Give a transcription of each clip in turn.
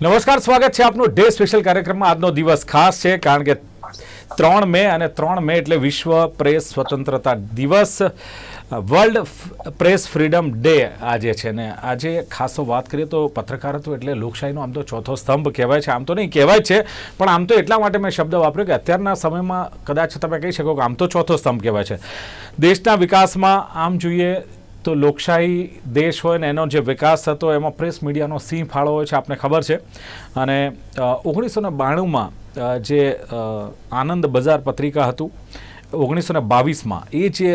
નમસ્કાર, સ્વાગત છે આપનું ડે સ્પેશિયલ કાર્યક્રમમાં. આજનો દિવસ ખાસ છે, કારણ કે ત્રણ મે અને ત્રણ મે એટલે વિશ્વ પ્રેસ સ્વતંત્રતા દિવસ, વર્લ્ડ પ્રેસ ફ્રીડમ ડે આજે છે. ને આજે ખાસો વાત કરીએ તો પત્રકારત્વ એટલે લોકશાહીનો આમ તો ચોથો સ્તંભ કહેવાય છે. આમ તો નહીં કહેવાય છે, પણ આમ તો એટલા માટે મેં શબ્દ વાપર્યો કે અત્યારના સમયમાં કદાચ તમે કહી શકો કે આમ તો ચોથો સ્તંભ કહેવાય છે. દેશના વિકાસમાં આમ જોઈએ તો લોકશાહી દેશ હોય ને એનો જે વિકાસ થતો એમાં પ્રેસ મીડિયાનો સિંહ ફાળો હોય છે, આપને ખબર છે. અને ઓગણીસો ને બાણુંમાં જે આનંદ બજાર પત્રિકા હતું ઓગણીસો ને બાવીસમાં એ જે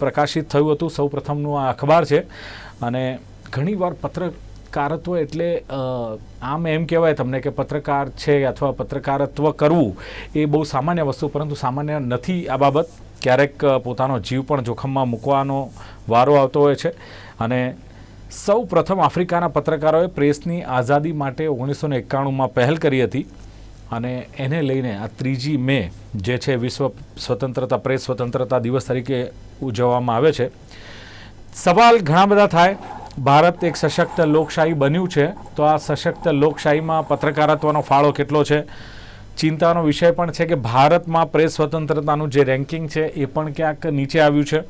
પ્રકાશિત થયું હતું, સૌ પ્રથમનું આ અખબાર છે. અને ઘણીવાર પત્રકારત્વ એટલે આમ એમ કહેવાય તમને કે પત્રકાર છે અથવા પત્રકારત્વ કરવું, એ બહુ સામાન્ય વસ્તુ, પરંતુ સામાન્ય નથી આ બાબત. ક્યારેક પોતાનો જીવ પણ જોખમમાં મૂકવાનો વારો આવતો હોય છે. અને સૌ પ્રથમ આફ્રિકાના પત્રકારોએ પ્રેસની આઝાદી માટે ઓગણીસો ને એકાણુંમાં પહેલ કરી હતી અને એને લઈને આ ત્રીજી મે, જે છે, વિશ્વ સ્વતંત્રતા, પ્રેસ સ્વતંત્રતા દિવસ તરીકે ઉજવવામાં આવે છે. સવાલ ઘણા બધા થાય. ભારત એક સશક્ત લોકશાહી બન્યું છે. તો આ સશક્ત લોકશાહીમાં પત્રકારત્વનો ફાળો કેટલો છે? ચિંતાનો વિષય પણ છે કે ભારતમાં પ્રેસ સ્વતંત્રતાનું જે રેન્કિંગ છે એ પણ ક્યાંક નીચે આવ્યું છે.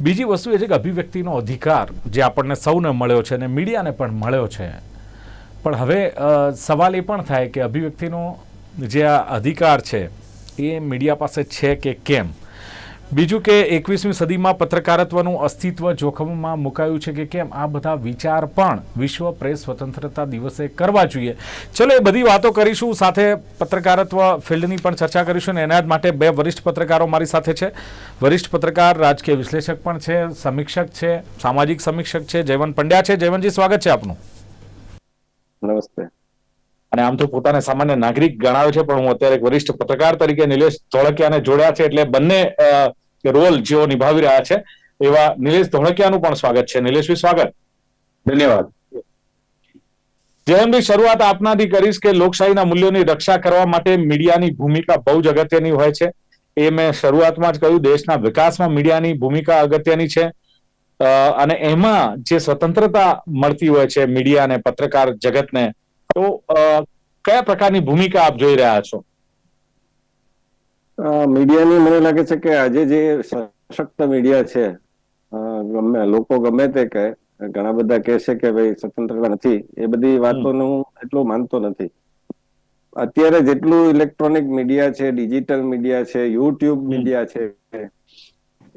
બીજી વસ્તુ એ છે કે અભિવ્યક્તિનો અધિકાર જે આપણને સૌને મળ્યો છે અને મીડિયાને પણ મળ્યો છે. પણ હવે સવાલ એ પણ થાય કે અભિવ્યક્તિનો જે આ અધિકાર છે એ મીડિયા પાસે છે કે કેમ? બીજું કે એકવીસમી સદીમાં પત્રકારત્વનું અસ્તિત્વ જોખમમાં મુકાયું છે કે કેમ? આ બધા વિચાર પણ વિશ્વ પ્રેસ સ્વતંત્રતા દિવસે કરવા જોઈએ. ચલો એ બધી વાતો કરીશું, સાથે પત્રકારત્વ ફિલ્ડની પણ ચર્ચા કરીશું અને એના જ માટે બે વરિષ્ઠ પત્રકારો મારી સાથે છે. વરિષ્ઠ પત્રકાર, રાજકીય વિશ્લેષક પણ છે, સમીક્ષક છે, સામાજિક સમીક્ષક છે, જયવંત પંડ્યા છે. જયવંતજી, સ્વાગત છે આપનું. નમસ્તે. અને આમ તો પોતાને સામાન્ય નાગરિક ગણાવે છે પણ હું અત્યારે એક વરિષ્ઠ પત્રકાર તરીકે નિલેશ ધોળકિયાને જોડ્યા છે એટલે બંને રોલ જેઓ નિભાવી રહ્યા છે એવા નિલેશ ધોળકિયાનું પણ સ્વાગત છે. નિલેશભાઈ સ્વાગત. ધન્યવાદ. જયંતભાઈ શરૂઆત આપનાથી કરીશ કે લોકશાહીના મૂલ્યોની રક્ષા કરવા માટે મીડિયાની ભૂમિકા બહુ જ અગત્યની હોય છે. એ મેં શરૂઆતમાં જ કહ્યું દેશના વિકાસમાં મીડિયાની ભૂમિકા અગત્યની છે. અને એમાં જે સ્વતંત્રતા મળતી હોય છે મીડિયા અને પત્રકાર જગતને તો કયા પ્રકારની ભૂમિકા આપ જોઈ રહ્યા છો? મીડિયાની મને લાગે છે કે આજે જે સશક્ત મીડિયા છે ગમે લોકો ગમે તે કહે ઘણા બધા કહે છે કે ભાઈ સ્વતંત્રતા નથી એ બધી વાતોને હું એટલું માનતો નથી. અત્યારે જેટલું ઇલેક્ટ્રોનિક મીડિયા છે ડિજિટલ મીડિયા છે યુટ્યુબ મીડિયા છે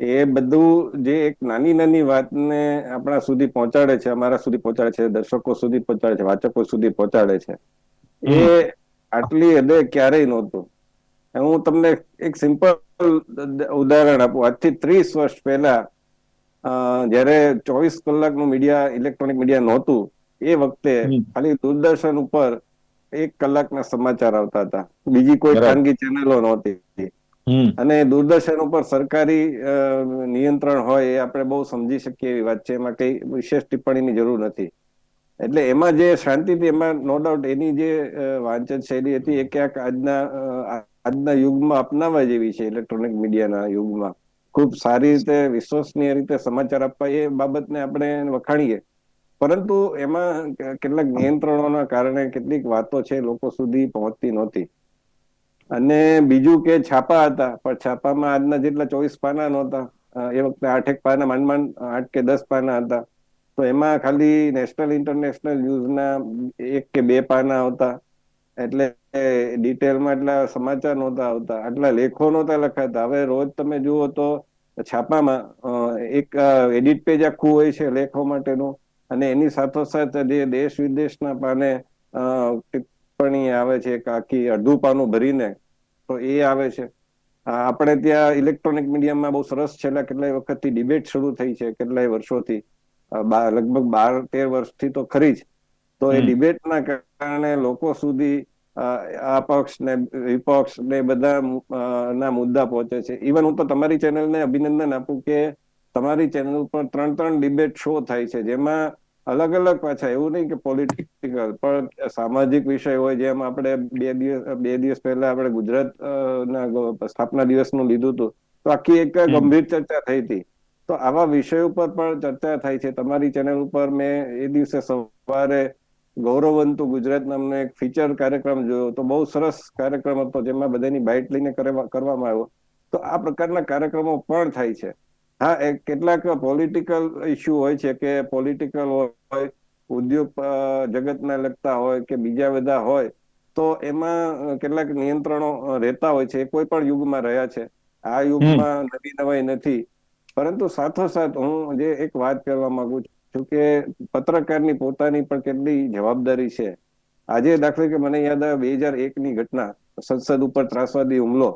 એ બધું જે એક નાની નાની વાતને આપણા સુધી પહોંચાડે છે અમારા સુધી પહોંચાડે છે દર્શકો સુધી પહોંચાડે છે વાચકો સુધી પહોંચાડે છે. એ આટલી હદે ક્યારેય નહોતું. હું તમને એક સિમ્પલ ઉદાહરણ આપું. આજથી ત્રીસ વર્ષ પહેલા અ, જ્યારે ચોવીસ કલાકનું મીડિયા ઇલેક્ટ્રોનિક મીડિયા નહોતું એ વખતે ખાલી દૂરદર્શન ઉપર એક કલાકના સમાચાર આવતા હતા. બીજી કોઈ ખાનગી ચેનલો નહોતી. અને દૂરદર્શન ઉપર સરકારી નિયંત્રણ હોય એ આપણે બહુ સમજી શકીએ એવી વાત છે. એમાં કઈ વિશેષ ટિપ્પણીની જરૂર નથી. એટલે એમાં જે શાંતિથી એમાં નો ડાઉટ એની જે વાંચન શૈલી હતી એ ક્યાંક આજના આજના યુગમાં અપનાવવા જેવી છે ઇલેક્ટ્રોનિક મીડિયાના યુગમાં. ખૂબ સારી રીતે વિશ્વસનીય રીતે સમાચાર આપવા એ બાબતને આપણે વખાણીએ. પરંતુ એમાં કેટલાક નિયંત્રણોના કારણે કેટલીક વાતો છે લોકો સુધી પહોંચતી નહોતી. અને બીજું કે છાપા હતા, પણ છાપામાં આજના જેટલા ચોવીસ પાના નહોતા. એ વખતે આઠેક પાના, માંડ માંડ આઠ કે દસ પાના હતા. તો એમાં ખાલી નેશનલ ઇન્ટરનેશનલ ન્યૂઝના એક કે બે પાના હતા એટલે ડિટેલમાં એટલા સમાચાર નહોતા આવતા. આટલા લેખો નહોતા લખાતા. હવે રોજ તમે જુઓ તો છાપામાં એક એડિટ પેજ આખું હોય છે લેખો માટેનું. અને એની સાથોસાથ જે દેશ વિદેશના પાને ટિપ્પણી આવે છે એક આખી અડધું પાનું ભરીને તો એ આવે છે. આપણે ત્યાં ઇલેક્ટ્રોનિક મીડિયામાં બહુ સરસ છેલ્લા કેટલાય વખતથી ડિબેટ શરૂ થઈ છે કેટલાય વર્ષોથી. લગભગ બાર તેર વર્ષથી તો ખરી જ. તો એ ડિબેટના કારણે લોકો સુધી આ પક્ષ ને વિપક્ષ ને બધા ના મુદ્દા પહોંચે છે. ઇવન હું તો તમારી ચેનલને અભિનંદન આપું કે તમારી ચેનલ ઉપર ત્રણ ત્રણ ડિબેટ શો થાય છે. જેમાં અલગ અલગ પાછા એવું નહીં કે પોલિટિકલ પણ સામાજિક વિષય હોય જેમ આપણે બે દિવસ બે દિવસ પહેલા આપણે ગુજરાત ના સ્થાપના દિવસનું લીધું હતું તો આખી એક ગંભીર ચર્ચા થઈ હતી. તો આવા વિષય ઉપર પણ ચર્ચા થાય છે. તમારી ચેનલ ઉપર મેં એ દિવસે સવારે ગૌરવંતુ ગુજરાત નામનો એક ફીચર કાર્યક્રમ જોયો. તો બહુ સરસ કાર્યક્રમ હતો જેમાં બધાની બાઇટ લઈને કરવા- કરવામાં આવ્યો. તો આ પ્રકારના કાર્યક્રમો પણ થાય છે. હા કેટલાક પોલિટિકલ ઇસ્યુ હોય છે કે પોલિટિકલ હોય ઉદ્યોગ જગતને લગતા હોય કે બીજા બધા હોય તો એમાં કેટલાક નિયંત્રણો રહેતા હોય છે. એ કોઈ પણ યુગમાં રહ્યા છે. આ યુગમાં નવી નવાઈ નથી. પરંતુ સાથોસાથ હું જે એક વાત કરવા માંગુ છું કે પત્રકારની પોતાની પણ કેટલી જવાબદારી છે. આજે દાખલા કે મને યાદ આવે બે હજાર એક ની ઘટના સંસદ ઉપર ત્રાસવાદી હુમલો.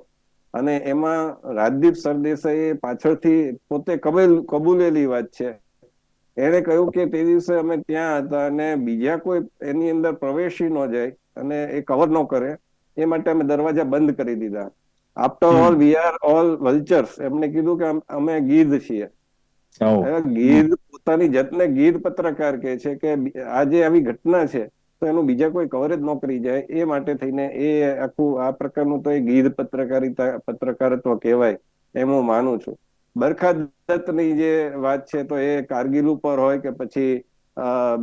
અને એમાં રાજદીપ સરદેસાઈએ પાછળથી પોતે કબૂલ કબૂલેલી વાત છે. એણે કહ્યું કે તે દિવસે અમે ત્યાં હતા અને બીજા કોઈ એની અંદર પ્રવેશી ન જાય અને એ કવર ન કરે એ માટે અમે દરવાજા બંધ કરી દીધા. After all we are all vultures એમને કીધું કે અમે ગીધ છીએ. ગીધ પોતાની જાતને ગીધ પત્રકાર કે છે કે આજે આવી ઘટના છે તો એનું બીજા કોઈ કવરેજ ન કરી જાય. એ માટે થઈને એ આખું આ પ્રકારનું તો એ ગીધ પત્રકારિતા પત્રકારત્વ કહેવાય એમ હું માનું છું. બરખા દત્તની જે વાત છે, તો એ કારગિલ ઉપર હોય કે પછી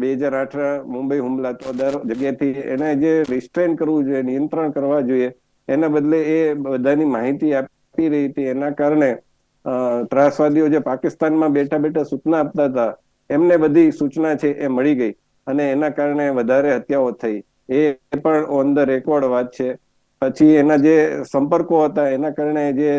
બે હજાર આઠ મુંબઈ હુમલા તો દર જગ્યાથી એને જે રિસ્ટ્રેન કરવું જોઈએ, નિયંત્રણ કરવા જોઈએ, એના બદલે એ બધાની માહિતી આપી રહી હતી. એના કારણે ત્રાસવાદીઓ જે પાકિસ્તાનમાં બેઠા બેઠા સૂચના આપતા હતા, એમને બધી સૂચના છે એ મળી ગઈ અને એના કારણે વધારે હત્યાઓ થઈ. એ પણ ઓન ધ રેકોર્ડ વાત છે. પછી એના જે સંપર્કો હતા, એના કારણે જે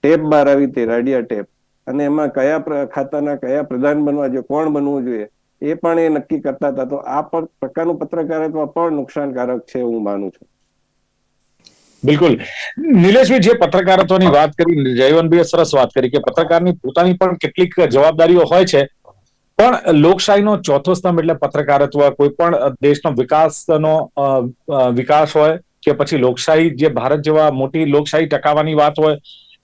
ટેપ બહાર આવી હતી, રાડિયા ટેપ, અને એમાં કયા ખાતાના કયા પ્રધાન બનવા જોઈએ, કોણ બનવું જોઈએ, એ પણ એ નક્કી કરતા હતા. તો આ પણ પ્રકારનું પત્રકારત્વ પણ નુકસાનકારક છે હું માનું છું. બિલકુલ. નિલેશભાઈ, જે પત્રકારત્વની વાત કરી જયવંતભાઈએ સરસ વાત કરી કે પત્રકારની પોતાની પણ કેટલીક જવાબદારીઓ હોય છે, પણ લોકશાહીનો ચોથો સ્તંભ એટલે પત્રકારત્વ, કોઈ પણ દેશનો વિકાસનો વિકાસ હોય કે પછી લોકશાહી જે ભારત જેવા મોટી લોકશાહી ટકાવવાની વાત હોય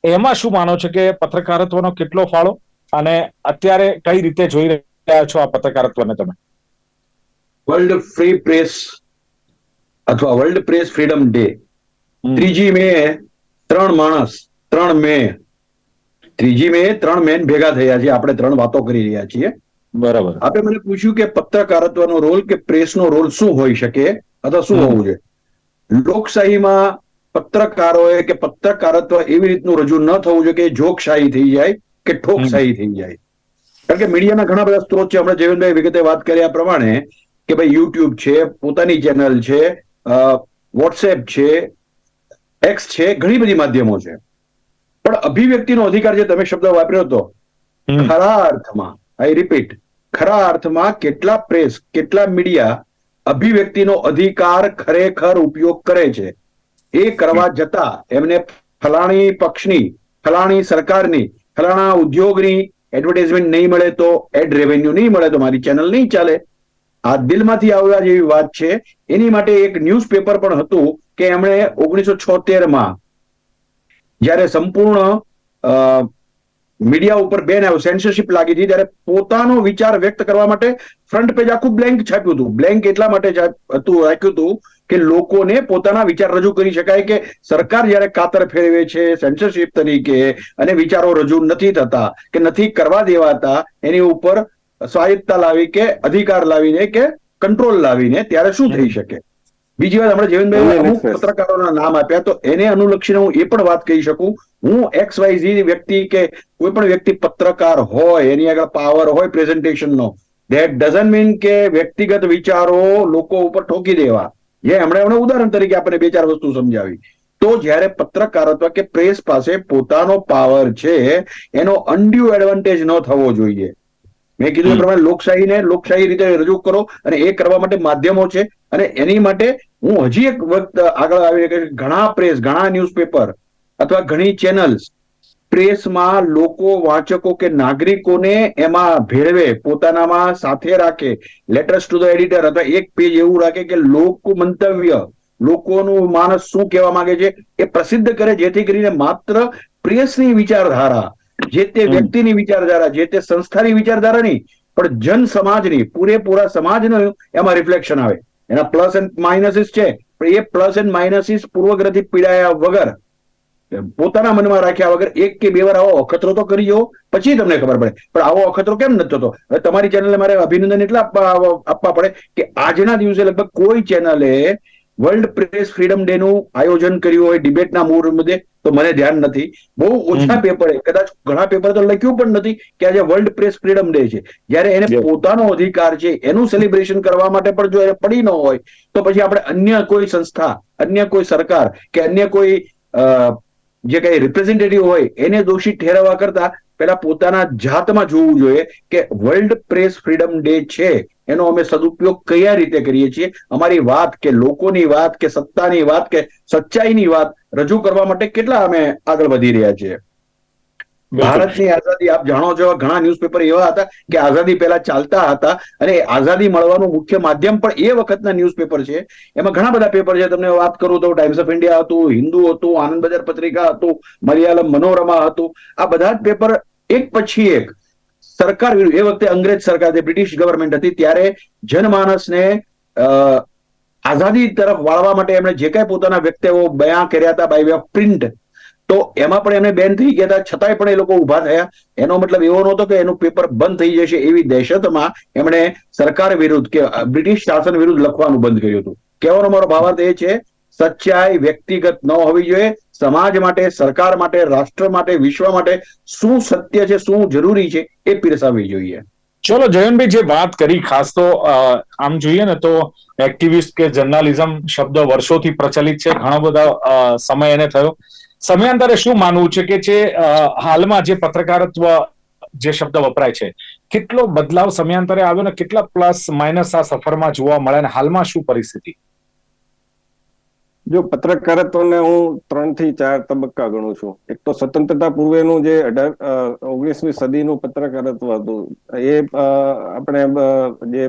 એમાં શું માનો છો કે પત્રકારત્વનો કેટલો ફાળો? અને અત્યારે કઈ રીતે જોઈ રહ્યા છો આ પત્રકારત્વને તમે? વર્લ્ડ ફ્રી પ્રેસ અથવા વર્લ્ડ પ્રેસ ફ્રીડમ ડે. ત્રીજી મે ત્રણ માણસ ત્રણ મે. ત્રીજી મે ત્રણ મેન ભેગા થયા છે આપણે ત્રણ વાતો કરી રહ્યા છીએ. બરાબર. આપે મને પૂછ્યું કે પત્રકારત્વનો રોલ કે પ્રેસનો રોલ શું હોઈ શકે? અથવા શું હોવું જોઈએ? લોકશાહીમાં પત્રકારોએ કે પત્રકારત્વ એવી રીતનું રજૂ ન થવું જોઈએ કે જોકશાહી થઈ જાય કે ઠોકશાહી થઈ જાય. કારણ કે મીડિયાના ઘણા બધા સ્ત્રોત છે. આપણે જયવંતભાઈ વિગતે વાત કર્યા પ્રમાણે કે ભાઈ યુટ્યુબ છે પોતાની ચેનલ છે વોટ્સએપ છે એક્સ છે ઘણી બધી માધ્યમો છે. પણ અભિવ્યક્તિનો અધિકાર જે તમે શબ્દ વાપર્યો હતો ખરા અર્થમાં આઈ રિપીટ ખરા અર્થમાં કેટલા પ્રેસ કેટલા મીડિયા અભિવ્યક્તિનો અધિકાર ખરેખર ઉપયોગ કરે છે. એ કરવા જતા એમને ફલાણી પક્ષની, ફલાણી સરકારની, ફલાણા ઉદ્યોગની એડવર્ટાઇઝમેન્ટ નહીં મળે તો એડ રેવન્યુ નહીં મળે તો મારી ચેનલ નહીં ચાલે. આ દિલમાંથી આવવા જેવી વાત છે. એની માટે એક ન્યૂઝપેપર પણ હતું કે એમણે ઓગણીસો છોતેરમાં જ્યારે સંપૂર્ણ મીડિયા ઉપર બેન આવ્યો સેન્સરશિપ લાગી હતી ત્યારે પોતાનો વિચાર વ્યક્ત કરવા માટે ફ્રન્ટ પેજ આખું બ્લેન્ક છાપ્યું હતું. બ્લેન્ક એટલા માટે હતું રાખ્યું હતું કે લોકોને પોતાના વિચાર રજૂ કરી શકાય કે સરકાર જ્યારે કાતર ફેરવે છે સેન્સરશિપ તરીકે, અને વિચારો રજૂ નથી થતા, કે નથી કરવા દેવાતા એની ઉપર સ્વાયત્તા લાવી કે અધિકાર લાવીને કે કંટ્રોલ લાવીને ત્યારે શું થઈ શકે? બીજી વાત હમણાં જીવનભાઈ અમુક પત્રકારોના નામ આપ્યા તો એને અનુલક્ષીને હું એ પણ વાત કહી શકું. હું એક્સ વાય ઝી વ્યક્તિ કે કોઈ પણ વ્યક્તિ પત્રકાર હોય એની આગળ પાવર હોય પ્રેઝન્ટેશનનો ધેટ ડઝન્ટ મીન કે વ્યક્તિગત વિચારો લોકો ઉપર ઠોકી દેવા. જે હમણાં હમણાં ઉદાહરણ તરીકે આપણે બે ચાર વસ્તુ સમજાવી. તો જ્યારે પત્રકારત્વ કે પ્રેસ પાસે પોતાનો પાવર છે એનો અનડ્યુ એડવાન્ટેજ ન થવો જોઈએ. મેં કીધું એ પ્રમાણે લોકશાહીને લોકશાહી રીતે રજૂ કરો અને એ કરવા માટે માધ્યમો છે અને એની માટે હું હજી એક વખત આગળ આવી કે ઘણા પ્રેસ ઘણા ન્યૂઝપેપર અથવા ઘણી ચેનલ્સ પ્રેસમાં લોકો વાચકો કે નાગરિકોને એમાં ભેળવે પોતાનામાં સાથે રાખે. લેટર્સ ટુ ધ એડિટર અથવા એક પેજ એવું રાખે કે લોક મંતવ્ય લોકોનું માણસ શું કહેવા માંગે છે એ પ્રસિદ્ધ કરે જેથી કરીને માત્ર પ્રેસની વિચારધારા જે તે વ્યક્તિની વિચારધારા જે તે સંસ્થાની વિચારધારા નહીં પણ જન સમાજની પૂરેપૂરા સમાજનું એમાં રિફ્લેક્શન આવે. એના પ્લસ એન્ડ માઇનસીસ છે. પણ એ પ્લસ એન્ડ માઇનસીસ પૂર્વગ્રહથી પીડાયા વગર પોતાના મનમાં રાખ્યા વગર એક કે બે વાર આવો અખતરો તો કરી જવો પછી તમને ખબર પડે. પણ આવો અખતરો કેમ નથી થતો? હવે તમારી ચેનલને મારે અભિનંદન એટલા આપવા આપવા પડે કે આજના દિવસે લગભગ કોઈ ચેનલે વર્લ્ડ પ્રેસ ફ્રીડમ ડે નું આયોજન કર્યું હોય ડિબેટના મૂળ મુદ્દે તો મને ધ્યાન નથી. બહુ ઓછા પેપરે કદાચ ઘણા પેપર તો લખ્યું પણ નથી કે આજે વર્લ્ડ પ્રેસ ફ્રીડમ ડે છે. જ્યારે એને પોતાનો અધિકાર છે એનું સેલિબ્રેશન કરવા માટે પણ જો એને પડી ન હોય તો પછી આપણે અન્ય કોઈ સંસ્થા અન્ય કોઈ સરકાર કે અન્ય કોઈ જે કઈ રિપ્રેઝેન્ટેટિવ હોય એને દોષી ઠેરવવા કરતા પેલા પોતાના જાતમાં જોવું જોઈએ કે વર્લ્ડ પ્રેસ ફ્રીડમ ડે છે. એનો અમે સદુપયોગ કયા રીતે કરીએ છીએ? અમારી વાત કે લોકોની વાત કે સત્તાની વાત કે સચ્ચાઈની વાત રજૂ કરવા માટે કેટલા અમે આગળ વધી રહ્યા છીએ? ભારતની આઝાદી આપ જાણો છો ઘણા ન્યૂઝપેપર એવા હતા કે આઝાદી પહેલા ચાલતા હતા અને આઝાદી મળવાનું મુખ્ય માધ્યમ પણ એ વખતના ન્યૂઝપેપર છે. એમાં ઘણા બધા પેપર છે. તમને વાત કરું તો ટાઈમ્સ ઓફ ઇન્ડિયા હતું હિન્દુ હતું આનંદ બજાર પત્રિકા હતું મલયાલમ મનોરમા હતું. આ બધા જ પેપર એક પછી એક સરકાર એ વખતે અંગ્રેજ સરકાર બ્રિટિશ ગવર્મેન્ટ હતી, ત્યારે જનમાનસને આઝાદી તરફ વાળવા માટે એમણે જે કાંઈ પોતાના વ્યક્તિઓ બયા કર્યા હતા બાય વે ઓફ પ્રિન્ટ તો એમાં પણ એમને બેન થઈ ગયા હતા. છતાંય પણ એ લોકો ઊભા થયા. એનો મતલબ એવો નહોતો કે એનું પેપર બંધ થઈ જશે એવી દહેશતમાં એમણે સરકાર વિરુદ્ધ કે બ્રિટિશ શાસન વિરુદ્ધ લખવાનું બંધ કર્યું હતું. કહેવાનો મારો ભાવાર્થ એ છે, સચ્ચાઈ વ્યક્તિગત ન હોવી જોઈએ. સમાજ માટે, સરકાર માટે, રાષ્ટ્ર માટે, વિશ્વ માટે શું સત્ય છે, શું જરૂરી છે એ પીરસાવવી જોઈએ. ચલો, જયંતભાઈ, જે વાત કરી, ખાસ તો આમ જોઈએ ને તો એક્ટિવિસ્ટ કે જર્નાલિઝમ શબ્દ વર્ષોથી પ્રચલિત છે, ઘણો બધા સમય એને થયો. સમયાંતરે શું માનવું છે કે જે હાલમાં જે પત્રકારત્વ જે શબ્દ વપરાય છે, કેટલો બદલાવ સમયાંતરે આવ્યો ને કેટલા પ્લસ માઇનસ આ સફરમાં જોવા મળે અને હાલમાં શું પરિસ્થિતિ? જો પત્રકારત્વને હું ત્રણથી ચાર તબક્કા ગણું છું. એક તો સ્વતંત્રતા પૂર્વેનું જે અઢાર ઓગણીસમી સદીનું પત્રકારત્વ હતું, એ આપણે જે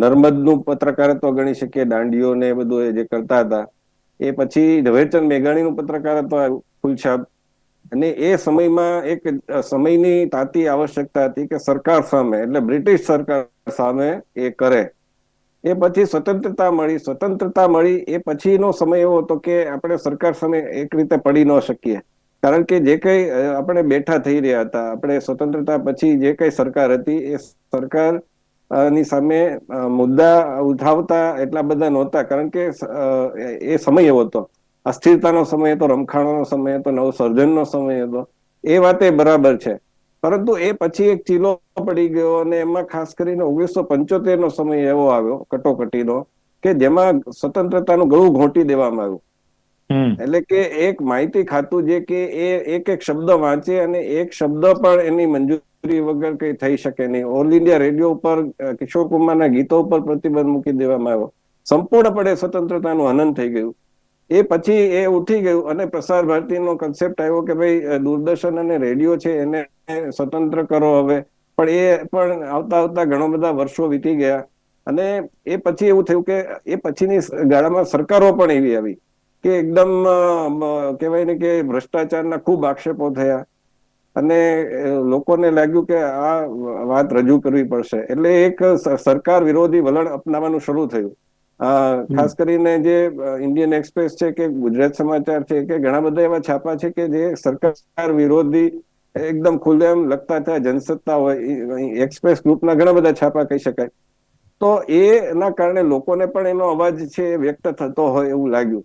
નર્મદનું પત્રકારત્વ ગણી શકીએ, દાંડીઓ ને એ બધું એ જે કરતા હતા, એ પછી ઝવેરચંદ મેઘાણીનું પત્રકારત્વ ફૂલછાપ અને એ સમયમાં એક સમયની તાતી આવશ્યકતા હતી કે સરકાર સામે, એટલે બ્રિટિશ સરકાર સામે એ કરે. એ પછી સ્વતંત્રતા મળી સ્વતંત્રતા મળી, એ પછીનો સમય એવો હતો કે આપણે સરકાર સામે એક રીતે પડી ન શકીએ. કારણ કે જે કઈ આપણે બેઠા થઈ રહ્યા હતા, આપણે સ્વતંત્રતા પછી જે કઈ સરકાર હતી, એ સરકારની સામે મુદ્દા ઉઠાવતા એટલા બધા નહોતા. કારણ કે એ- સમય એવો હતો. અસ્થિરતાનો સમય હતો, રમખાણોનો સમય હતો, નવસર્જનનો સમય હતો. એ વાત એ બરાબર છે. પરંતુ એ પછી એક ચીલો પડી ગયો અને એમાં ખાસ કરીને ઓગણીસો પંચોતેર નો સમય એવો આવ્યો કટોકટીનો કે જેમાં સ્વતંત્રતાનું ગળું ઘોંટી દેવામાં આવ્યું. એટલે કે એક માહિતી ખાતું જે કે એ એક એક શબ્દ વાંચે અને એક શબ્દ પણ એની મંજૂરી વગર કઈ થઈ શકે નહીં. ઓલ ઇન્ડિયા રેડિયો ઉપર કિશોર કુમારના ગીતો ઉપર પ્રતિબંધ મૂકી દેવામાં આવ્યો. સંપૂર્ણપણે સ્વતંત્રતાનું હનન થઈ ગયું. એ પછી એ ઉઠી ગયું અને પ્રસાર ભારતીનો કન્સેપ્ટ આવ્યો કે ભાઈ દૂરદર્શન અને રેડિયો છે એને સ્વતંત્ર કરો હવે. પણ એ પણ આવતા આવતા ઘણા બધા વર્ષો વીતી ગયા. અને એ પછી એવું થયું કે એ પછીની ગાળામાં સરકારો પણ એવી આવી કે એકદમ કહેવાય ને કે ભ્રષ્ટાચારના ખૂબ આક્ષેપો થયા. અને લોકોને લાગ્યું કે આ વાત રજૂ કરવી પડશે. એટલે એક સરકાર વિરોધી વલણ અપનાવવાનું શરૂ થયું. ખાસ કરીને જે ઇન્ડિયન એક્સપ્રેસ છે કે ગુજરાત સમાચાર છે કે ઘણા બધા એવા છાપા છે કે જે સરકાર વિરોધી એકદમ ખુલ્લેમ લગતા થયા જનસત્તા હોય એક્સપ્રેસ ગ્રુપના ઘણા બધા છાપા કહી શકાય. તો એના કારણે લોકોને પણ એનો અવાજ છે એ વ્યક્ત થતો હોય એવું લાગ્યું.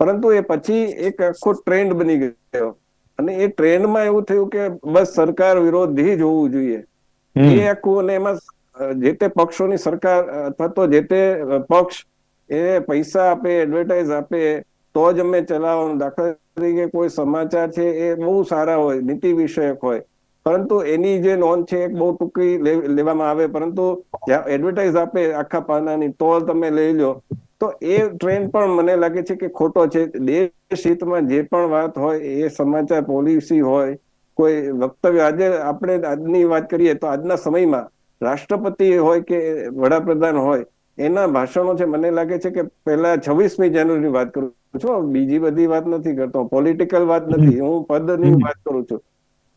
પરંતુ એ પછી એક આખો ટ્રેન્ડ બની ગયો. અને એ ટ્રેન્ડમાં એવું થયું કે બસ સરકાર વિરોધી જ હોવું જોઈએ. એ આખું અને એમાં જે તે પક્ષોની સરકાર અથવા તો જે તે પક્ષ એ પૈસા આપે એડવર્ટાઇઝ આપે, તો જ અમે ચલાવવાનું. દાખલા તરીકે કોઈ સમાચાર છે એ બહુ સારા હોય, નીતિ વિષયક હોય. પરંતુ એની જે નોંધ છે એક બહુ ટૂંકી લેવામાં આવે. પરંતુ એડવર્ટાઇઝ આપે આખા પાનાની, તો તમે લઈ લો. તો એ ટ્રેન્ડ પણ મને લાગે છે કે ખોટો છે. દેશ હિતમાં જે પણ વાત હોય, એ સમાચાર પોલિસી હોય, કોઈ વક્તવ્ય. આજે આપણે આજની વાત કરીએ તો આજના સમયમાં રાષ્ટ્રપતિ હોય કે વડાપ્રધાન હોય એના ભાષણો છે મને લાગે છે કે પહેલા છવ્વીસમી જાન્યુઆરી વાત કરું છું. બીજી બધી વાત નથી કરતો પોલિટિકલ વાત નથી હું પદની. વાત કરું છું.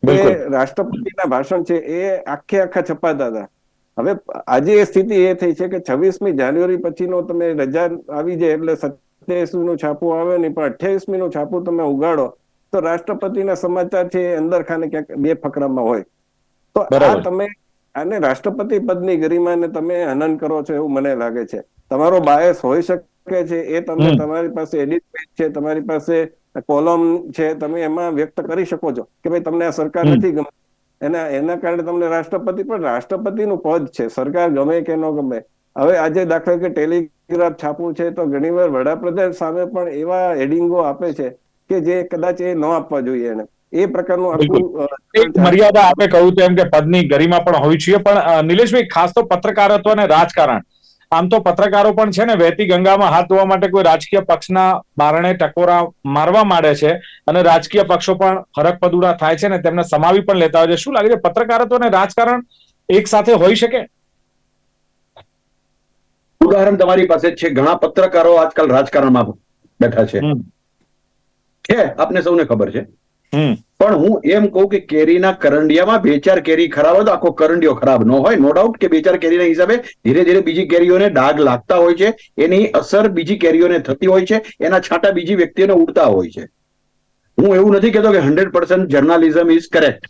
એ રાષ્ટ્રપતિના ભાષણ છે એ આખે આખા છપાતા હતા હવે આજે એ સ્થિતિ એ થઈ છે કે છવ્વીસમી જાન્યુઆરી પછીનો તમે રજા આવી જાય એટલે સત્યાવીસમી નું છાપું આવે નહીં પણ અઠ્યાવીસમી નું છાપું તમે ઉગાડો તો રાષ્ટ્રપતિના સમાચાર છે એ અંદર ખાને ક્યાંક બે ફકરામાં હોય. તો આ તમે આને રાષ્ટ્રપતિ પદની ગરિમાને તમે હનન કરો છો એવું મને લાગે છે. તમારો બાયસ હોઈ શકે છે એ તમે તમારી પાસે એડિટ પેજ છે તમારી પાસે કોલમ છે તમે એમાં વ્યક્ત કરી શકો છો કે ભાઈ તમને આ સરકાર નથી ગમતી. એના એના કારણે તમને રાષ્ટ્રપતિ પણ રાષ્ટ્રપતિનું પદ છે સરકાર ગમે કે ન ગમે. હવે આજે દાખલા કે ટેલિગ્રાફ છાપવું છે તો ઘણીવાર વડાપ્રધાન સામે પણ એવા હેડિંગો આપે છે કે જે કદાચ એ ન આપવા જોઈએ એને. એ પ્રકારનું આખું એક મર્યાદા આપણે કહ્યું તેમ કે પદની ગરિમા પણ હોવી જોઈએ પણ નિલેશભાઈ ખાસ તો પત્રકારત્વ અને રાજકારણ. આમ તો પત્રકારો પણ છે ને વહેતી ગંગામાં હાથ ધોવા માટે કોઈ રાજકીય પક્ષના બારણે ટકોરા મારવા માંડે છે અને રાજકીય પક્ષો પણ હરક પદુડા થાય છે ને તેમને સમાવી પણ લેતા હોય છે. શું લાગે છે પત્રકારત્વ અને રાજકારણ એક સાથે હોઈ શકે? ઉદાહરણ તમારી પાસે છે. ઘણા પત્રકારો આજકાલ રાજકારણમાં બેઠા છે. છે આપને સૌને ખબર છે. હમ, પણ હું એમ કહું કે કેરીના કરંડિયામાં બે ચાર કેરી ખરાબ હોય તો આખો કરંડિયો ખરાબ ન હોય નો ડાઉટ કે બે ચાર કેરીના હિસાબે ધીરે ધીરે બીજી કેરીઓને ડાઘ લાગતા હોય છે એની અસર બીજી કેરીઓને થતી હોય છે એના છાંટા બીજી વ્યક્તિઓને ઉડતા હોય છે. હું એવું નથી કહેતો કે hundred percent journalism is correct.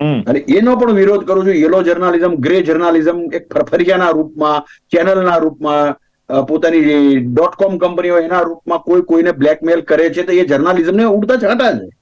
Hmm, અને એનો પણ વિરોધ કરું છું યલો જર્નાલિઝમ ગ્રે જર્નાલિઝમ એક ફરફરિયાના રૂપમાં ચેનલના રૂપમાં પોતાની ડોટ કોમ કંપનીઓ એના રૂપમાં કોઈ કોઈને બ્લેકમેલ કરે છે તો એ જર્નાલિઝમને ઉડતા છાંટા છે.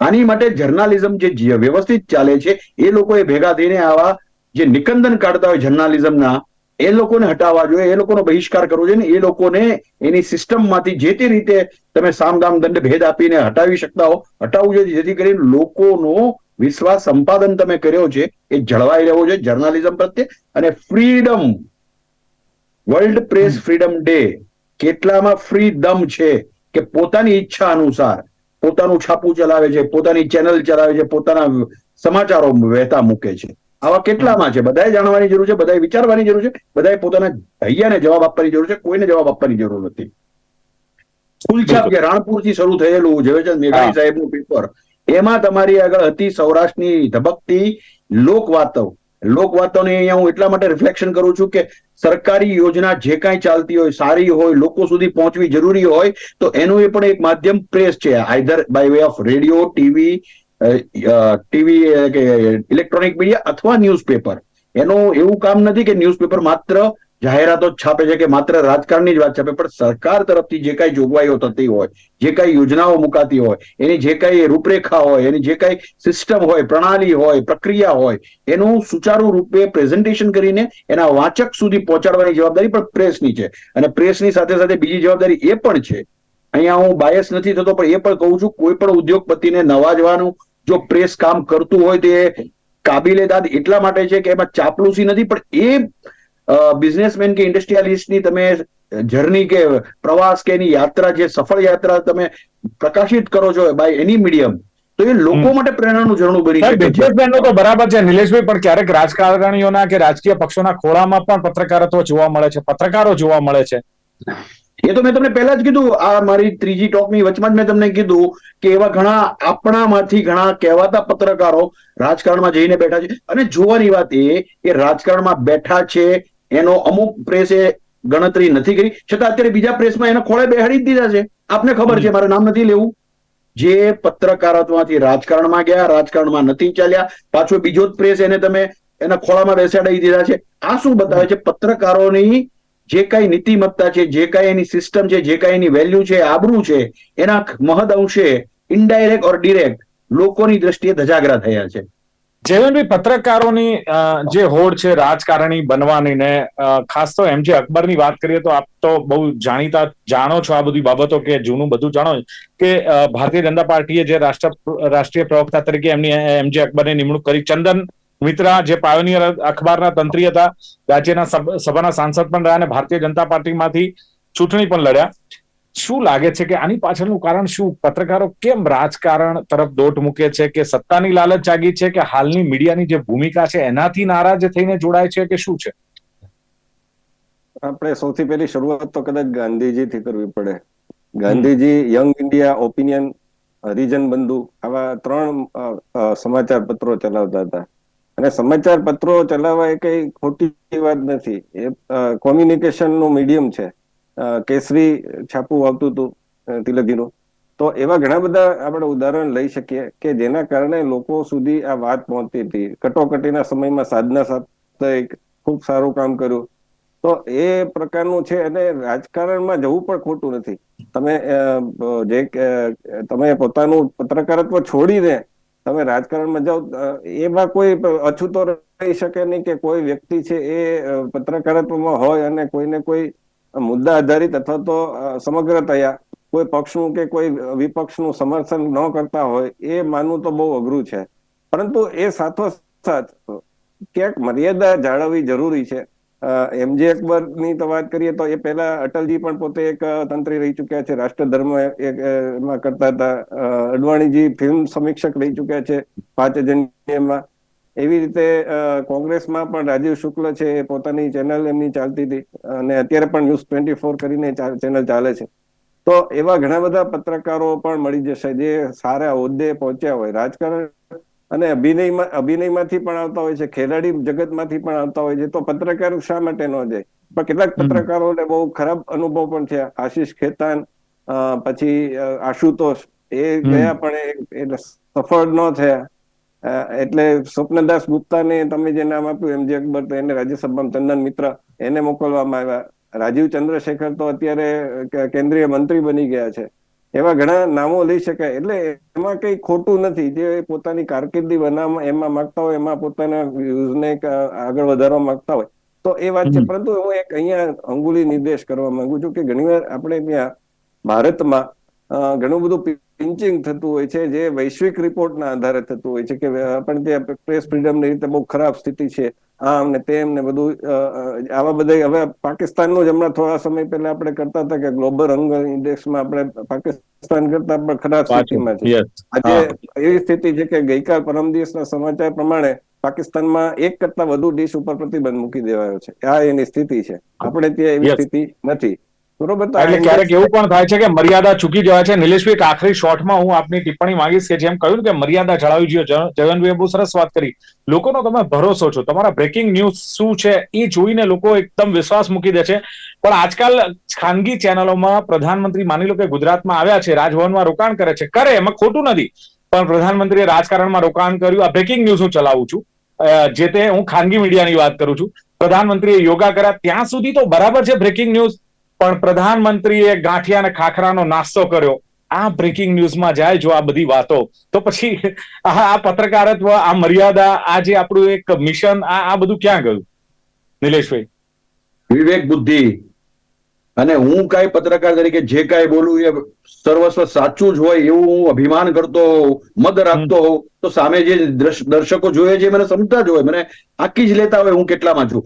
આની માટે જર્નાલિઝમ જે વ્યવસ્થિત ચાલે છે એ લોકોએ ભેગા થઈને આવા જે નિકંદન કાઢતા હોય જર્નાલિઝમના એ લોકોને હટાવવા જોઈએ એ લોકોનો બહિષ્કાર કરવો જોઈએ ને એ લોકોને એની સિસ્ટમમાંથી જે તે રીતે તમે સામદામ દંડ ભેદ આપીને હટાવી શકતા હો હટાવવું જોઈએ જેથી કરીને લોકોનો વિશ્વાસ સંપાદન તમે કર્યો છે એ જળવાઈ રહેવો જોઈએ જર્નાલિઝમ પ્રત્યે. અને freedom world press freedom day કેટલામાં ફ્રીડમ છે કે પોતાની ઈચ્છા અનુસાર પોતાનું છાપું ચલાવે છે પોતાની ચેનલ ચલાવે છે પોતાના સમાચારો વહેતા મૂકે છે. આવા કેટલામાં છે? બધાએ જાણવાની જરૂર છે બધાએ વિચારવાની જરૂર છે બધાએ પોતાના હૈયાને જવાબ આપવાની જરૂર છે કોઈને જવાબ આપવાની જરૂર નથી. ફૂલછાપ જે રાણપુરથી શરૂ થયેલું ઝવેરચંદ મેઘાણી સાહેબનું પેપર એમાં તમારી આગળ હતી સૌરાષ્ટ્રની ધબકતી લોકવાતો લોકવાતોને અહીંયા હું એટલા માટે રિફ્લેક્શન કરું છું કે સરકારી યોજના જે કાંઈ ચાલતી હોય, સારી હોય, લોકો સુધી પહોંચવી જરૂરી હોય, તો એનું એ પણ એક માધ્યમ પ્રેસ છે either by way of radio TV TV કે ઇલેક્ટ્રોનિક મીડિયા અથવા ન્યૂઝપેપર એનું એવું કામ નથી કે ન્યૂઝપેપર માત્ર જાહેરાતો છાપે છે કે માત્ર રાજકારણની જ વાત છાપે, પણ સરકાર તરફથી જે કાંઈ જોગવાઈઓ થતી હોય, જે કાંઈ યોજનાઓ મુકાતી હોય, એની જે કાંઈ રૂપરેખા હોય, એની જે કાંઈ સિસ્ટમ હોય, પ્રણાલી હોય, પ્રક્રિયા હોય, એનું સુચારુ રૂપે પ્રેઝન્ટેશન કરીને એના વાચક સુધી પહોંચાડવાની જવાબદારી પણ પ્રેસની છે. અને પ્રેસની સાથે સાથે બીજી જવાબદારી એ પણ છે, અહીંયા હું બાયસ નથી થતો, પણ એ પણ કહું છું, કોઈ પણ ઉદ્યોગપતિને નવાજવાનું, જો પ્રેસ કામ કરતું હોય તે કાબિલેદાદ એટલા માટે છે કે એમાં ચાપલુસી નથી, પણ એ બિઝનેસમેન કે ઇન્ડસ્ટ્રીયાલિસ્ટની તમે જર્ની કે પ્રવાસ કે એની યાત્રા જે સફળ યાત્રા તમે પ્રકાશિત કરો છો બાય એની મીડિયમ તો એ લોકો માટે પ્રેરણાનું ઝરણું બની શકે બિઝનેસમેનનો તો બરાબર છે નિલેશભાઈ પણ ક્યારેક રાજકારણીઓના કે રાજકીય પક્ષોના ખોળામાં પણ પત્રકારત્વ જોવા મળે છે પત્રકારો જોવા મળે છે. એ તો મેં તમને પહેલા જ કીધું આ મારી ત્રીજી ટોકની વચમાં જ મેં તમને કીધું કે એવા ઘણા આપણામાંથી ઘણા કહેવાતા પત્રકારો રાજકારણમાં જઈને બેઠા છે. અને જોવાની વાત એ કે રાજકારણમાં બેઠા છે એનો અમુક પ્રેસે ગણતરી નથી કરી. છતાં અત્યારે બીજા પ્રેસમાં એને ખોળે બેહાડી દીધા છે. આપને ખબર છે, મારે નામ નથી લેવું. જે પત્રકારત્વમાંથી રાજકારણમાં ગયા, રાજકારણમાં નથી ચાલ્યા. પાછો બીજો જ પ્રેસ એને તમે એના ખોળામાં બેસાડી દીધા છે. આ શું બતાવે છે? પત્રકારોની જે કાંઈ નીતિમત્તા છે, જે કાંઈ એની સિસ્ટમ છે, જે કાંઈ એની વેલ્યુ છે, આબરૂ છે, એના મહદ અંશે ઇનડાયરેક્ટ ઓર ડિરેક્ટ લોકોની દ્રષ્ટિએ ધજાગરા થયા છે. જયવંતભાઈ, પત્રકારોની જે હોડ છે રાજકારણી બનવાની ને ખાસ તો એમ જે અકબરની વાત કરીએ તો આપ તો બહુ જાણીતા, જાણો છો આ બધી બાબતો કે જૂનું બધું જાણો કે ભારતીય જનતા પાર્ટીએ જે રાષ્ટ્ર, રાષ્ટ્રીય પ્રવક્તા તરીકે એમની, એમ જે અકબરની નિમણૂક કરી, ચંદન મિત્રા જે પાયોનિયર અખબારના તંત્રી હતા, રાજ્યના સભાના સાંસદ પણ રહ્યા અને ભારતીય જનતા પાર્ટીમાંથી ચૂંટણી પણ લડ્યા. શું લાગે છે કે આની પાછળનું કારણ શું? પત્રકારો કેમ રાજકારણ તરફ દોટ મૂકે છે કે સત્તાની લાલચ જાગી છે કે હાલની મીડિયાની જે ભૂમિકા છે એનાથી નારાજ થઈને જોડાય છે કે શું છે? આપણે સૌથી પહેલી શરૂઆત તો કદાચ ગાંધીજીથી કરવી પડે. Gandhiji Young India opinion Harijan Bandhu આવા ત્રણ સમાચાર પત્રો ચલાવતા હતા. અને સમાચાર પત્રો ચલાવવા એ કઈ ખોટી વાત નથી. એ કોમ્યુનિકેશનનું મીડિયમ છે. કેસરી છાપું આવતું હતું તિલકજીનું. તો એવા ઘણા બધા આપણે ઉદાહરણ લઈ શકીએ કે જેના કારણે લોકો સુધી આ વાત પહોંચતી હતી. કટોકટીના સમયમાં સાધના સાથે ખૂબ સારું કામ કર્યું. તો એ પ્રકારનું છે અને રાજકારણમાં જવું પણ ખોટું નથી. તમે જે તમે પોતાનું પત્રકારત્વ છોડીને તમે રાજકારણમાં જાઓ એમાં કોઈ અછૂતો રહી શકે નહીં કે કોઈ વ્યક્તિ છે એ પત્રકારત્વમાં હોય અને કોઈને કોઈ મુદ્દા આધારિત અથવા તો સમગ્રતયા કોઈ પક્ષનું કે કોઈ વિપક્ષનું સમર્થન ન કરતા હોય, એ માનવું તો બહુ અઘરું છે. પરંતુ એ સાથોસાથ ક્યાંક મર્યાદા જાળવવી જરૂરી છે. એમજે અકબરની તો વાત કરીએ તો એ પહેલા અટલજી પણ પોતે એક તંત્રી રહી ચુક્યા છે રાષ્ટ્ર ધર્મ એમાં કરતા હતા. અડવાણીજી ફિલ્મ સમીક્ષક રહી ચુક્યા છે, પાંચ એજન્ડીમાં એવી રીતે કોંગ્રેસમાં પણ રાજીવ શુક્લ છે એ પોતાની ચેનલ એમની ચાલતી હતી અને અત્યારે પણ ન્યૂઝ ટ્વેન્ટી ફોર કરીને ચેનલ ચાલે છે. તો એવા ઘણા બધા પત્રકારો પણ મળી જશે જે સારા હોદ્દે પહોંચ્યા હોય. રાજકારણ અને અભિનયમાં અભિનયમાંથી પણ આવતા હોય છે ખેલાડી જગતમાંથી પણ આવતા હોય છે. તો પત્રકાર શા માટે ન જાય? પણ કેટલાક. પત્રકારોને બહુ ખરાબ અનુભવ પણ છે આશીષ ખેતાન પછી આશુતોષ એ ગયા પણ એ- એટલે સફળ ન થયા. એટલે સ્વપ્નદાસ ગુપ્તાને તમે જે નામ આપ્યું એમજે અકબર તો એને રાજ્યસભામાં ચંદન મિત્ર એને મોકલવામાં આવ્યા. રાજીવ ચંદ્રશેખર તો અત્યારે કેન્દ્રીય મંત્રી બની ગયા છે. એવા ઘણા નામો લઈ શકાય. એટલે એમાં કઈ ખોટું નથી. જે પોતાની કારકિર્દી બનાવવા એમાં માંગતા હોય એમાં પોતાના યુઝને આગળ વધારવા માંગતા હોય તો એ વાત છે. પરંતુ હું એક અહીંયા અંગુલી નિર્દેશ કરવા માંગુ છું કે ઘણીવાર આપણે ત્યાં ભારતમાં ઘણું બધું પિંચિંગ થતું હોય છે જે વૈશ્વિક રિપોર્ટના આધારે થતું હોય છે કે આપણે ત્યાં પ્રેસ ફ્રીડમની રીતે બહુ ખરાબ સ્થિતિ છે. આમ ને તેમ ને બધું આવા બધા હવે પાકિસ્તાનનું જ હમણાં થોડા સમય પહેલા આપણે કરતા હતા કે ગ્લોબલ હંગર ઇન્ડેક્સમાં આપણે પાકિસ્તાન કરતા પણ ખરાબ સ્થિતિમાં છે. આજે એવી સ્થિતિ છે કે ગઈકાલ પરમ દિવસના સમાચાર પ્રમાણે પાકિસ્તાનમાં એક કરતા વધુ ડીશ ઉપર પ્રતિબંધ મૂકી દેવાયો છે. આ એની સ્થિતિ છે. આપણે ત્યાં એવી સ્થિતિ નથી. બરોબર એટલે ક્યારેક એવું પણ થાય છે કે મર્યાદા ચૂકી જવાય છે. નિલેશભાઈ આખરી શોર્ટમાં હું આપની ટિપ્પણી માંગીશ કે જેમ કહ્યું કે મર્યાદા જાળવવી જોઈએ. જ- બહુ સરસ વાત કરી. લોકોનો તમે ભરોસો છો. તમારા બ્રેકિંગ ન્યૂઝ શું છે એ જોઈને લોકો એકદમ વિશ્વાસ મૂકી દે છે. પણ આજકાલ ખાનગી ચેનલોમાં પ્રધાનમંત્રી માની લો કે ગુજરાતમાં આવ્યા છે રાજભવનમાં રોકાણ કરે છે. કરે એમાં ખોટું નથી. પણ પ્રધાનમંત્રીએ રાજકારણમાં રોકાણ કર્યું. આ બ્રેકિંગ ન્યૂઝ હું ચલાવું છું. જે તે હું ખાનગી મીડિયાની વાત કરું છું. પ્રધાનમંત્રીએ યોગા કર્યા. ત્યાં સુધી તો બરાબર છે બ્રેકિંગ ન્યૂઝ પણ પ્રધાનમંત્રીએ ગાંઠિયા અને ખાખરાનો નાસ્તો કર્યો. આ બ્રેકિંગ ન્યૂઝમાં જાય જો આ બધી વાતો. તો પછી આ પત્રકારત્વ, આ મર્યાદા, આ જે આપણું એક મિશન આ આ બધું ક્યાં ગયું? નિલેશભાઈ. વિવેક બુદ્ધિ. અને હું કાંઈ પત્રકાર તરીકે જે કાંઈ બોલું એ સર્વસ્વ સાચું જ હોય એવું હું અભિમાન કરતો હોઉં મદ રાખતો હોઉં તો સામે જે દર્શકો જોઈએ છે મને સમજતા જ હોય મને આખી જ લેતા હોય હું કેટલામાં છું.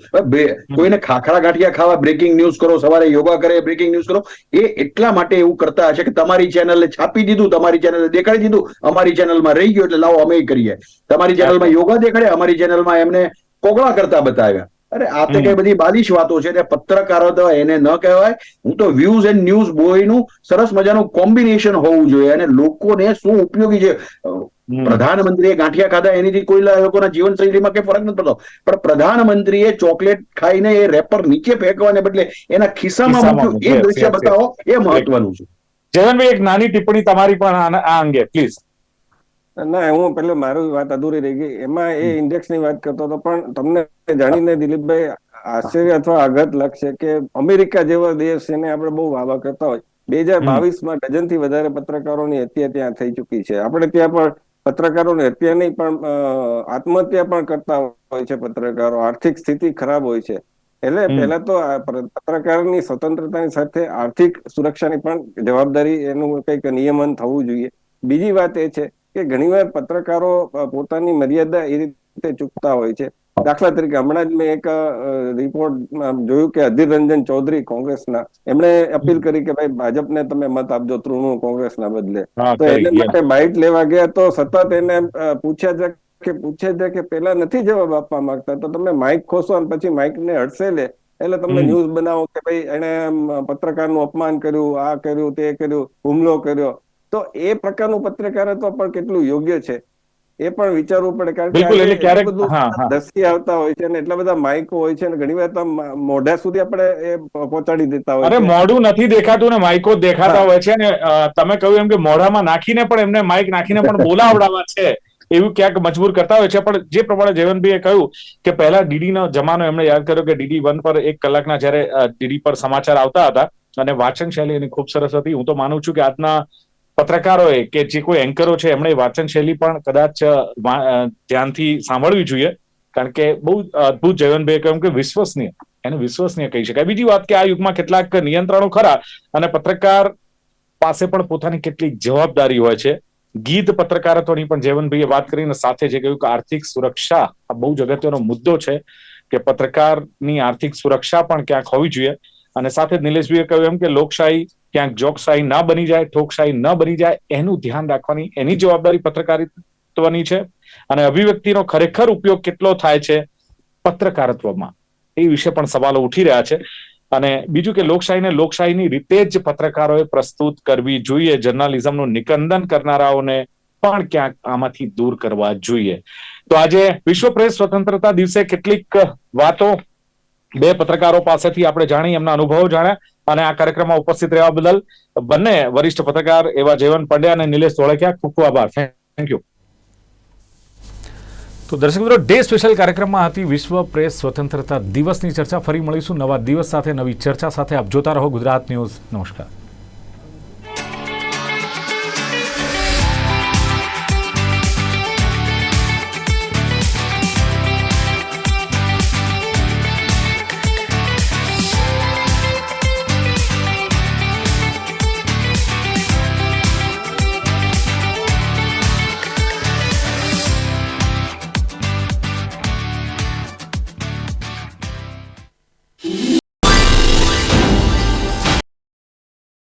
કોઈને ખાખરા ગાંઠિયા ખાવા બ્રેકિંગ ન્યૂઝ કરો સવારે યોગા કરે બ્રેકિંગ ન્યૂઝ કરો એ એટલા માટે એવું કરતા હશે કે તમારી ચેનલે છાપી દીધું તમારી ચેનલે દેખાડી દીધું અમારી ચેનલમાં રહી ગયો એટલે લાવો અમે કરીએ. તમારી ચેનલમાં યોગા દેખાડે અમારી ચેનલમાં એમને કોગળા કરતા બતાવ્યા. અરે આ તો કઈ બધી બાલિશ વાતો છે તે પત્રકારો તો એને ન કહેવાય. હું તો વ્યૂઝ એન્ડ ન્યૂઝ બોયનું સરસ મજાનું કોમ્બિનેશન હોવું જોઈએ અને લોકોને શું ઉપયોગી છે? પ્રધાનમંત્રીએ ગાંઠિયા ખાધા એનીથી કોઈ લોકોના જીવનશૈલીમાં કઈ ફરક નથી પડતો. પણ પ્રધાનમંત્રીએ ચોકલેટ ખાઈને એ રેપર નીચે ફેંકવાને બદલે એના ખિસ્સામાં મૂક્યું. એ દ્રશ્ય. બતાવો એ મહત્વનું છે. જગનભાઈ એક નાની ટિપ્પણી તમારી પણ આ અંગે પ્લીઝ ના હું પેલો મારું વાત અધૂરી રહી ગઈ. એમાં એ ઇન્ડેક્સની વાત કરતો હતો પણ તમને જાણીને દિલીપભાઈ આશ્ચર્ય અથવા આઘાત લાગશે કે અમેરિકા જેવા દેશ એને આપણે બહુ વાવા કરતા હોય બે હજાર બાવીસમાં ડઝનથી વધારે પત્રકારોની હત્યા ત્યાં થઈ ચૂકી છે. આપણે ત્યાં પણ પત્રકારોની હત્યા નહીં પણ આત્મહત્યા પણ કરતા હોય છે પત્રકારો. આર્થિક સ્થિતિ ખરાબ હોય છે. એટલે. પહેલા તો પત્રકારની સ્વતંત્રતાની સાથે આર્થિક સુરક્ષાની પણ જવાબદારી એનું કંઈક નિયમન થવું જોઈએ. બીજી વાત એ છે કે ઘણીવાર પત્રકારો પોતાની મર્યાદા એ રીતે ચૂકતા હોય છે. દાખલા તરીકે હમણાં જ મેં એક રિપોર્ટ જોયું કે અધીર રંજન ચૌધરી કોંગ્રેસના એમણે અપીલ કરી કે ભાઈ ભાજપને તમે મત આપજો તૃણમૂલ કોંગ્રેસના બદલે. તો એને માટે બાઇટ લેવા ગયા તો સતત એને પૂછ્યા છે કે પૂછે છે કે પેલા નથી જવાબ આપવા માંગતા. તો તમે માઇક ખોસો અને પછી માઇક ને હડસે લે. એટલે તમે ન્યૂઝ બનાવો કે ભાઈ એને પત્રકારનું અપમાન કર્યું આ કર્યું તે કર્યું હુમલો કર્યો. તો એ પ્રકારનું પત્રકારત્વ પણ કેટલું યોગ્ય છે? એ પણ વિચારવું પડે કારણ કે ક્યારેક- હા. આવતા હોય છે અને એટલા બધા માઇકો હોય છે અને ઘણી વાર મોઢા સુધી આપણે એ પહોંચાડી દેતા હોય અરે મોઢું નથી દેખાતું ને માઇકો દેખાતા હોય છે અને તમે કહ્યું એમ કે મોઢામાં નાખીને પણ એમને માઇક નાખીને પણ બોલાવડાવવા છે એવું ક્યાંક મજબૂર કરતા હોય છે. પણ જે પ્રમાણે જયવંતભાઈએ કહ્યું કે પહેલા ડીડી નો જમાનો એમણે યાદ કર્યો કે ડીડી વન પર એક કલાકના જ્યારે ડીડી પર સમાચાર આવતા હતા અને વાંચન શૈલી એની ખૂબ સરસ હતી. હું તો માનું છું કે આજના પત્રકારોએ કે જે કોઈ એન્કરો છે, એમણે વાંચન શૈલી પણ કદાચ ધ્યાનથી સાંભળવી જોઈએ. કારણ કે બહુ અદભુત જયવંતભાઈ કહ્યું કે વિશ્વસનીય. એને વિશ્વસનીય કહી શકાય. બીજી વાત કે આ યુગમાં કેટલાક નિયંત્રણો ખરા અને પત્રકાર પાસે પણ પોતાની કેટલીક જવાબદારી હોય છે. ગીત પત્રકારત્વની પણ જયવંતભાઈએ વાત કરીને સાથે જે કહ્યું કે આર્થિક સુરક્ષા આ બહુ જ અગત્યનો મુદ્દો છે કે પત્રકારની આર્થિક સુરક્ષા પણ ક્યાંક હોવી જોઈએ. અને સાથે નિલેશભાઈએ કહ્યું એમ કે લોકશાહી ક્યાંક જોકશાહી ન બની જાય ઠોકશાહી ન બની જાય, એનું ધ્યાન રાખવાની, એની જવાબદારી પત્રકારિત્વની છે. અને અભિવ્યક્તિનો ખરેખર ઉપયોગ કેટલો થાય છે પત્રકારત્વમાં? એ વિશે પણ સવાલો ઉઠી રહ્યા છે. અને બીજું કે લોકશાહીને લોકશાહીની રીતે જ પત્રકારોએ પ્રસ્તુત કરવી જોઈએ. જર્નાલિઝમનું નિકંદન કરનારાઓને પણ ક્યાંક આમાંથી દૂર કરવા જોઈએ. તો આજે વિશ્વ પ્રેસ સ્વતંત્રતા દિવસે કેટલીક વાતો બે પત્રકારો પાસેથી આપણે જાણી એમના અનુભવો જાણ્યા અને આ કાર્યક્રમમાં ઉપસ્થિત રહેવા બદલ બંને વરિષ્ઠ પત્રકાર એવા જયવંત પંડ્યા અને નિલેશ ધોળકિયા ખૂબ ખૂબ આભાર. થેન્ક યુ તો દર્શક મિત્રો, ડે સ્પેશિયલ કાર્યક્રમમાં હતી વિશ્વ પ્રેસ સ્વતંત્રતા દિવસની ચર્ચા. ફરી મળીશું નવા દિવસ સાથે, નવી ચર્ચા સાથે. આપ જોતા રહો ગુજરાત ન્યૂઝ. નમસ્કાર.